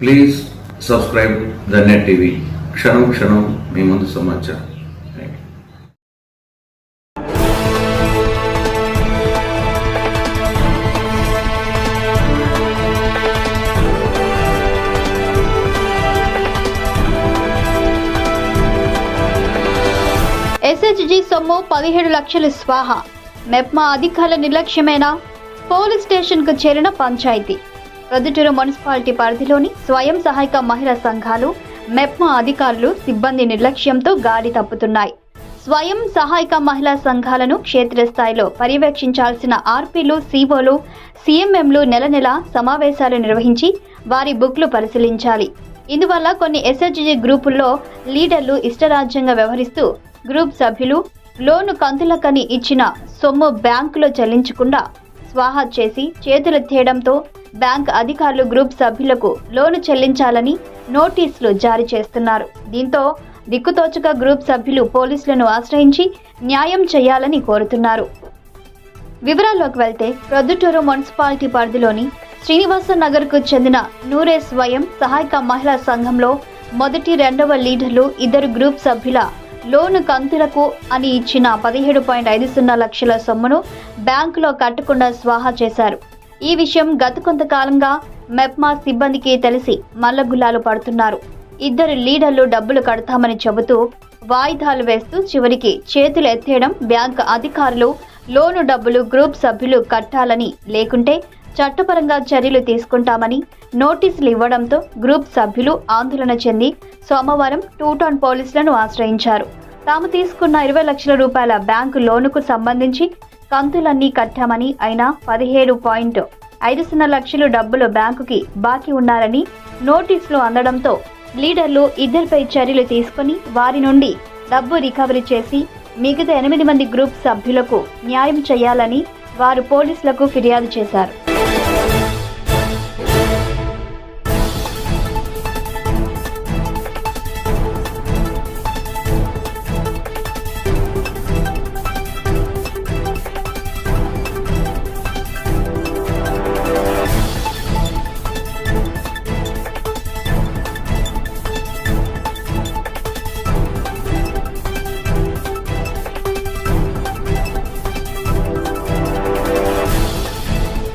Please subscribe the Net TV క్షణం క్షణం మీ ముందు సమాచారం. ఎస్హెచ్జి సొమ్ము పదిహేడు లక్షలు స్వాహ. మెప్మా అధికారుల నిర్లక్ష్యమైన? పోలీస్ స్టేషన్కు చేరిన పంచాయతీ. ప్రొద్దుటూరు మున్సిపాలిటీ పరిధిలోని స్వయం సహాయక మహిళా సంఘాలు మెప్మా అధికారులు సిబ్బంది నిర్లక్ష్యంతో గాడి తప్పుతున్నాయి. స్వయం సహాయక మహిళా సంఘాలను క్షేత్రస్థాయిలో పర్యవేక్షించాల్సిన ఆర్పీలు సీఓలు సీఎంఎంలు నెల నెల సమావేశాలు నిర్వహించి వారి బుక్లు పరిశీలించాలి. ఇందువల్ల కొన్ని ఎస్హెచ్జి గ్రూపుల్లో లీడర్లు ఇష్టరాజ్యంగా వ్యవహరిస్తూ గ్రూప్ సభ్యులు లోను కంతులకని ఇచ్చిన సొమ్ము బ్యాంకులో చెల్లించకుండా స్వాహా చేసి చేతులెత్తేయడంతో బ్యాంక్ అధికారులు గ్రూప్ సభ్యులకు లోను చెల్లించాలని నోటీసులు జారీ చేస్తున్నారు. దీంతో దిక్కుతోచక గ్రూప్ సభ్యులు పోలీసులను ఆశ్రయించి న్యాయం చేయాలని కోరుతున్నారు. వివరాల్లోకి వెళ్తే ప్రొద్దుటూరు మున్సిపాలిటీ పరిధిలోని శ్రీనివాస నగర్కు చెందిన నూరే స్వయం సహాయక మహిళా సంఘంలో మొదటి రెండవ లీడర్లు ఇద్దరు గ్రూప్ సభ్యుల లోను కంతులకు అని ఇచ్చిన పదిహేడు పాయింట్ ఐదు సున్నా లక్షల సొమ్మును బ్యాంకులో కట్టకుండా స్వాహా చేశారు. ఈ విషయం గత కొంతకాలంగా మెప్మా సిబ్బందికి తెలిసి మల్లగుల్లాలు పడుతున్నారు. ఇద్దరు లీడర్లు డబ్బులు కడతామని చెబుతూ వాయిదాలు వేస్తూ చివరికి చేతులు ఎత్తేయడం బ్యాంక్ అధికారులు లోను డబ్బులు గ్రూప్ సభ్యులు కట్టాలని లేకుంటే చట్టపరంగా చర్యలు తీసుకుంటామని నోటీసులు ఇవ్వడంతో గ్రూప్ సభ్యులు ఆందోళన చెంది సోమవారం టూ టౌన్ పోలీసులను ఆశ్రయించారు. తాము తీసుకున్న ఇరవై లక్షల రూపాయల బ్యాంకు లోనుకు సంబంధించి కంతులన్నీ కట్టామని అయినా పదిహేడు పాయింట్ ఐదు సున్నా లక్షలు డబ్బులు బ్యాంకుకి బాకీ ఉన్నారని నోటీసులు అందడంతో లీడర్లు ఇద్దరిపై చర్యలు తీసుకుని వారి నుండి డబ్బు రికవరీ చేసి మిగతా ఎనిమిది మంది గ్రూప్ సభ్యులకు న్యాయం చేయాలని వారు పోలీసులకు ఫిర్యాదు చేశారు.